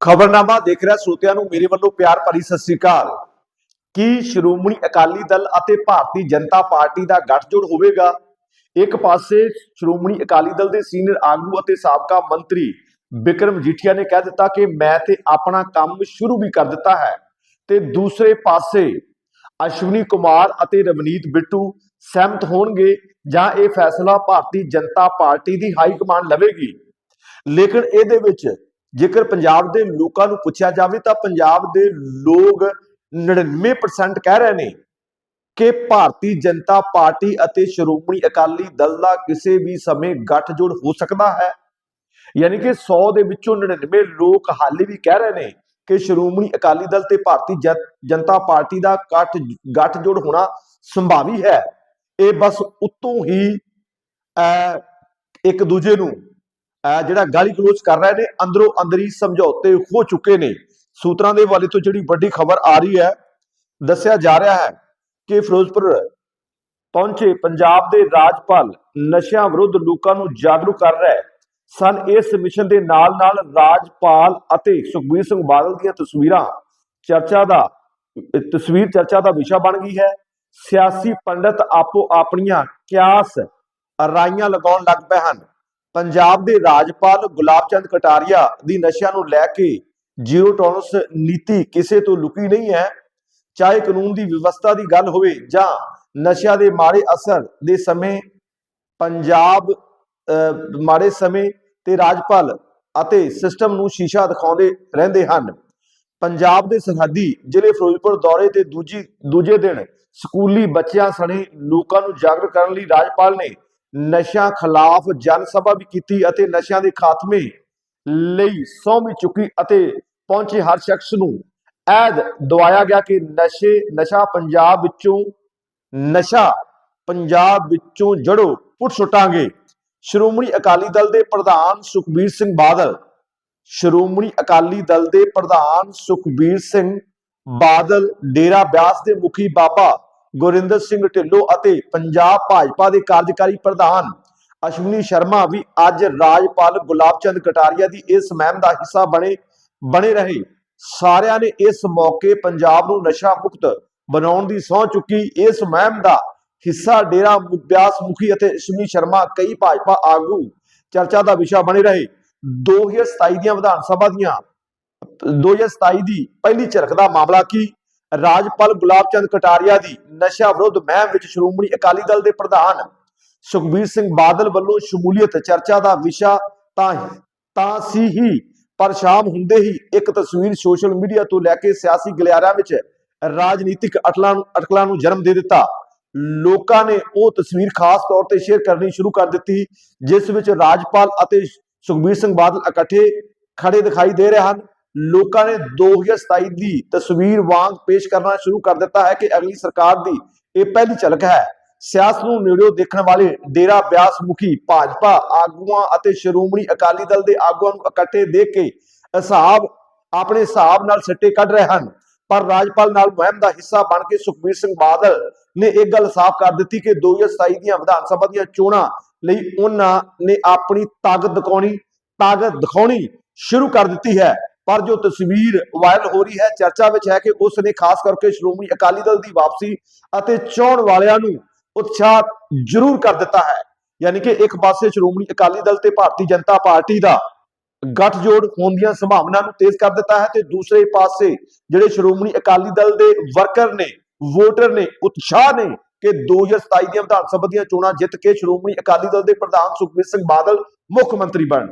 ਖਬਰਨਾਮਾ ਦੇਖ ਰਿਹਾ ਸਰੋਤਿਆਂ ਨੂੰ, ਮੇਰੇ ਵੱਲੋਂ ਪਿਆਰ ਭਰੀ ਸਤਿ ਸ੍ਰੀ ਅਕਾਲ। ਕੀ ਸ਼੍ਰੋਮਣੀ ਅਕਾਲੀ ਦਲ ਅਤੇ ਭਾਰਤੀ ਜਨਤਾ ਪਾਰਟੀ ਦਾ ਗੱਠਜੋੜ ਹੋਵੇਗਾ? ਇੱਕ ਪਾਸੇ ਸ਼੍ਰੋਮਣੀ ਅਕਾਲੀ ਦਲ ਦੇ ਸੀਨੀਅਰ ਆਗੂ ਅਤੇ ਸਾਬਕਾ ਮੰਤਰੀ ਬਿਕਰਮ ਜੀਠੀਆ ਨੇ ਕਹਿ ਦਿੱਤਾ ਕਿ ਮੈਂ ਤੇ ਆਪਣਾ ਕੰਮ ਸ਼ੁਰੂ ਵੀ ਕਰ ਦਿੱਤਾ ਹੈ। ਤੇ ਦੂਸਰੇ ਪਾਸੇ ਅਸ਼ਵਨੀ ਕੁਮਾਰ ਅਤੇ ਰਵਨੀਤ ਬਿੱਟੂ ਸਹਿਮਤ ਹੋਣਗੇ ਜਾਂ ਇਹ ਫੈਸਲਾ ਭਾਰਤੀ ਜਨਤਾ ਪਾਰਟੀ ਦੀ ਹਾਈ ਕਮਾਂਡ ਲਵੇਗੀ। ਲੇਕਿਨ ਇਹਦੇ ਵਿੱਚ ਜੇਕਰ ਪੰਜਾਬ ਦੇ ਲੋਕਾਂ ਨੂੰ ਪੁੱਛਿਆ ਜਾਵੇ ਤਾਂ ਪੰਜਾਬ ਦੇ ਲੋਕ 99% ਕਹਿ ਰਹੇ ਨੇ ਕਿ ਭਾਰਤੀ ਜਨਤਾ ਪਾਰਟੀ ਅਤੇ ਸ਼੍ਰੋਮਣੀ ਅਕਾਲੀ ਦਲ ਦਾ ਕਿਸੇ ਵੀ ਸਮੇਂ ਗੱਠਜੋੜ ਹੋ ਸਕਦਾ ਹੈ। ਯਾਨੀ ਕਿ 100 ਦੇ ਵਿੱਚੋਂ 99 ਲੋਕ ਹਾਲੇ ਵੀ ਕਹਿ ਰਹੇ ਨੇ ਕਿ ਸ਼੍ਰੋਮਣੀ ਅਕਾਲੀ ਦਲ ਤੇ ਭਾਰਤੀ ਜਨ- ਜਨਤਾ ਪਾਰਟੀ ਦਾ ਗੱਠ ਗੱਠਜੋੜ ਹੋਣਾ ਸੰਭਾਵੀ ਹੈ। ਇਹ ਬਸ ਉਤੋਂ ਹੀ ਅਹ, ਇੱਕ ਦੂਜੇ ਨੂੰ ਜਿਹੜਾ ਗਾਲੀ ਗਲੋਚ ਕਰ ਰਹੇ ਨੇ, ਅੰਦਰੋਂ ਅੰਦਰੀ ਸਮਝੌਤੇ ਹੋ ਚੁੱਕੇ ਨੇ। ਸੂਤਰਾਂ ਦੇ ਹਵਾਲੇ ਤੋਂ ਜਿਹੜੀ ਵੱਡੀ ਖਬਰ ਆ ਰਹੀ ਹੈ, ਦੱਸਿਆ ਜਾ ਰਿਹਾ ਹੈ ਕਿ ਫਿਰੋਜ਼ਪੁਰ ਪਹੁੰਚੇ ਪੰਜਾਬ ਦੇ ਰਾਜਪਾਲ ਨਸ਼ਿਆਂ ਵਿਰੁੱਧ ਲੋਕਾਂ ਨੂੰ ਜਾਗਰੂਕ ਕਰ ਰਿਹਾ ਹੈ। ਸਨ, ਇਸ ਮਿਸ਼ਨ ਦੇ ਨਾਲ ਨਾਲ ਰਾਜਪਾਲ ਅਤੇ ਸੁਖਬੀਰ ਸਿੰਘ ਬਾਦਲ ਦੀਆਂ ਤਸਵੀਰਾਂ, ਚਰਚਾ ਦਾ, ਤਸਵੀਰ ਚਰਚਾ ਦਾ ਵਿਸ਼ਾ ਬਣ ਗਈ ਹੈ। ਸਿਆਸੀ ਪੰਡਤ ਆਪੋ ਆਪਣੀਆਂ ਕਿਆਸ ਰਾਈਆਂ ਲਗਾਉਣ ਲੱਗ ਪਏ ਹਨ। ਪੰਜਾਬ ਦੇ ਰਾਜਪਾਲ ਗੁਲਾਬ ਚੰਦ ਕਟਾਰੀਆ ਦੀ ਨਸ਼ਿਆਂ ਨੂੰ ਲੈ ਕੇ ਜ਼ੀਰੋ ਟੋਲਰੈਂਸ ਨੀਤੀ ਕਿਸੇ ਤੋਂ ਲੁਕੀ ਨਹੀਂ ਹੈ। ਚਾਹੇ ਕਾਨੂੰਨ ਦੀ ਵਿਵਸਥਾ ਦੀ ਗੱਲ ਹੋਵੇ ਜਾਂ ਨਸ਼ਿਆਂ ਦੇ ਮਾੜੇ ਅਸਰ ਦੇ ਸਮੇਂ ਪੰਜਾਬ ਅਹ, ਮਾੜੇ ਸਮੇਂ ਤੇ ਰਾਜਪਾਲ ਅਤੇ ਸਿਸਟਮ ਨੂੰ ਸ਼ੀਸ਼ਾ ਦਿਖਾਉਂਦੇ ਰਹਿੰਦੇ ਹਨ। ਪੰਜਾਬ ਦੇ ਸਰਹੱਦੀ ਜ਼ਿਲ੍ਹੇ ਫਿਰੋਜ਼ਪੁਰ ਦੌਰੇ ਤੇ ਦੂਜੀ ਦੂਜੇ ਦਿਨ ਸਕੂਲੀ ਬੱਚਿਆਂ ਸਣੇ ਲੋਕਾਂ ਨੂੰ ਜਾਗਰੂਕ ਕਰਨ ਲਈ ਰਾਜਪਾਲ ਨੇ ਨਸ਼ਿਆਂ ਖਿਲਾਫ ਜਨ ਸਭਾ ਵੀ ਕੀਤੀ ਅਤੇ ਨਸ਼ਿਆਂ ਦੇ ਖਾਤਮੇ ਲਈ ਸਹੁੰ ਵੀ ਚੁੱਕੀ ਅਤੇ ਪਹੁੰਚੇ ਹਰ ਸ਼ਖਸ ਨੂੰ ਐਦ ਦਵਾਇਆ ਗਿਆ ਕਿ ਨਸ਼ੇ, ਨਸ਼ਾ ਪੰਜਾਬ ਵਿੱਚੋਂ, ਨਸ਼ਾ ਪੰਜਾਬ ਵਿੱਚੋਂ ਜੜੋ ਪੁੱਟ ਸੁੱਟਾਂਗੇ। ਸ਼੍ਰੋਮਣੀ ਅਕਾਲੀ ਦਲ ਦੇ ਪ੍ਰਧਾਨ ਸੁਖਬੀਰ ਸਿੰਘ ਬਾਦਲ, ਸ਼੍ਰੋਮਣੀ ਅਕਾਲੀ ਦਲ ਦੇ ਪ੍ਰਧਾਨ ਸੁਖਬੀਰ ਸਿੰਘ ਬਾਦਲ, ਡੇਰਾ ਬਿਆਸ ਦੇ ਮੁਖੀ ਬਾਬਾ ਗੁਰਿੰਦਰ ਸਿੰਘ ਢਿੱਲੋਂ ਅਤੇ ਪੰਜਾਬ ਭਾਜਪਾ ਦੇ ਕਾਰਜਕਾਰੀ ਪ੍ਰਧਾਨ ਅਸ਼ਵਨੀ ਸ਼ਰਮਾ ਵੀ ਅੱਜ ਰਾਜਪਾਲ ਗੁਲਾਬ ਚੰਦ ਕਟਾਰੀਆ ਦੀ ਇਸ ਮੁਹਿੰਮ ਦਾ ਹਿੱਸਾ ਬਣੇ ਬਣੇ ਰਹੇ। ਸਾਰਿਆਂ ਨੇ ਇਸ ਮੌਕੇ ਪੰਜਾਬ ਨੂੰ ਨਸ਼ਾ ਮੁਕਤ ਬਣਾਉਣ ਦੀ ਸਹੁੰ ਚੁੱਕੀ। ਇਸ ਮਹਿਮ ਦਾ ਹਿੱਸਾ ਡੇਰਾ ਬਿਆਸ ਮੁਖੀ ਅਤੇ ਅਸ਼ਵਨੀ ਸ਼ਰਮਾ, ਕਈ ਭਾਜਪਾ ਆਗੂ ਚਰਚਾ ਦਾ ਵਿਸ਼ਾ ਬਣੇ ਰਹੇ। 2027 ਦੀਆਂ ਵਿਧਾਨ ਸਭਾ ਦੀਆਂ 2027 ਦੀ ਪਹਿਲੀ ਝਲਕ ਦਾ ਮਾਮਲਾ ਕੀ? ਰਾਜਪਾਲ ਗੁਲਾਬ ਚੰਦ ਕਟਾਰੀਆ ਦੀ ਨਸ਼ਾ ਵਿਰੋਧ ਮੁਹਿੰਮ ਵਿੱਚ ਸ਼੍ਰੋਮਣੀ ਅਕਾਲੀ ਦਲ ਦੇ ਪ੍ਰਧਾਨ ਸੁਖਬੀਰ ਸਿੰਘ ਬਾਦਲ ਵੱਲੋਂ ਸ਼ਮੂਲੀਅਤ ਚਰਚਾ ਦਾ ਵਿਸ਼ਾ ਤਾਂ ਤਾਂ ਸੀ ਹੀ, ਪਰ ਸ਼ਾਮ ਹੁੰਦੇ ਹੀ ਇੱਕ ਤਸਵੀਰ ਸੋਸ਼ਲ ਮੀਡੀਆ ਤੋਂ ਲੈ ਕੇ ਸਿਆਸੀ ਗਲਿਆਰਿਆਂ ਵਿੱਚ ਰਾਜਨੀਤਿਕ ਅਟਲਾਂ ਅਟਕਲਾਂ ਨੂੰ ਜਨਮ ਦੇ ਦਿੱਤਾ। ਲੋਕਾਂ ਨੇ ਉਹ ਤਸਵੀਰ ਖਾਸ ਤੌਰ ਤੇ ਸ਼ੇਅਰ ਕਰਨੀ ਸ਼ੁਰੂ ਕਰ ਦਿੱਤੀ, ਜਿਸ ਵਿੱਚ ਰਾਜਪਾਲ ਅਤੇ ਸੁਖਬੀਰ ਸਿੰਘ ਬਾਦਲ ਇਕੱਠੇ ਖੜੇ ਦਿਖਾਈ ਦੇ ਰਹੇ ਹਨ। ਲੋਕਾਂ ਨੇ 2027 ਦੀ ਤਸਵੀਰ ਵਾਂਗ ਪੇਸ਼ ਕਰਨਾ ਸ਼ੁਰੂ ਕਰ ਦਿੱਤਾ ਹੈ ਕਿ ਅਗਲੀ ਸਰਕਾਰ ਦੀ ਇਹ ਪਹਿਲੀ ਝਲਕ ਹੈ। ਸਿਆਸਤ ਨੂੰ ਨੇੜਿਓਂ ਦੇਖਣ ਵਾਲੇ ਡੇਰਾ ਬਿਆਸ ਮੁਖੀ ਭਾਜਪਾ, ਆਗੂਆਂ ਅਤੇ ਸ਼੍ਰੋਮਣੀ ਅਕਾਲੀ ਦਲ ਦੇ ਆਗੂਆਂ ਨੂੰ ਇਕੱਠੇ ਦੇਖ ਕੇ ਹਿਸਾਬ, ਆਪਣੇ ਹਿਸਾਬ ਨਾਲ ਸਿੱਟੇ ਕੱਢ ਰਹੇ ਹਨ। ਪਰ ਰਾਜਪਾਲ ਨਾਲ ਮੁਹਿੰਮ ਦਾ ਹਿੱਸਾ ਬਣ ਕੇ ਸੁਖਬੀਰ ਸਿੰਘ ਬਾਦਲ ਨੇ ਇੱਕ ਗੱਲ ਸਾਫ਼ ਕਰ ਦਿੱਤੀ ਕਿ 2027 ਦੀਆਂ ਵਿਧਾਨ ਸਭਾ ਦੀਆਂ ਚੋਣਾਂ ਲਈ ਉਹਨਾਂ ਨੇ ਆਪਣੀ ਤਾਕਤ ਦਿਖਾਉਣੀ ਤਾਕਤ ਦਿਖਾਉਣੀ ਸ਼ੁਰੂ ਕਰ ਦਿੱਤੀ ਹੈ। ਪਰ ਜੋ ਤਸਵੀਰ ਵਾਇਰਲ ਹੋ ਰਹੀ ਹੈ, ਚਰਚਾ ਵਿੱਚ ਹੈ ਕਿ ਉਸ ਨੇ ਖਾਸ ਕਰਕੇ ਸ਼੍ਰੋਮਣੀ ਅਕਾਲੀ ਦਲ ਦੀ ਵਾਪਸੀ ਅਤੇ ਚੋਣ ਵਾਲਿਆਂ ਨੂੰ ਉਤਸ਼ਾਹ ਜ਼ਰੂਰ ਕਰ ਦਿੱਤਾ ਹੈ। ਯਾਨੀ ਕਿ ਇੱਕ ਪਾਸੇ ਸ਼੍ਰੋਮਣੀ ਅਕਾਲੀ ਦਲ ਤੇ ਭਾਰਤੀ ਜਨਤਾ ਪਾਰਟੀ ਦਾ ਗੱਠਜੋੜ ਹੋਣ ਦੀਆਂ ਸੰਭਾਵਨਾ ਨੂੰ ਤੇਜ਼ ਕਰ ਦਿੱਤਾ ਹੈ ਤੇ ਦੂਸਰੇ ਪਾਸੇ ਜਿਹੜੇ ਸ਼੍ਰੋਮਣੀ ਅਕਾਲੀ ਦਲ ਦੇ ਵਰਕਰ ਨੇ, ਵੋਟਰ ਨੇ, ਉਤਸ਼ਾਹ ਨੇ ਕਿ 2027 ਦੀਆਂ ਵਿਧਾਨ ਸਭਾ ਦੀਆਂ ਚੋਣਾਂ ਜਿੱਤ ਕੇ ਸ਼੍ਰੋਮਣੀ ਅਕਾਲੀ ਦਲ ਦੇ ਪ੍ਰਧਾਨ ਸੁਖਬੀਰ ਸਿੰਘ ਬਾਦਲ ਮੁੱਖ ਮੰਤਰੀ ਬਣ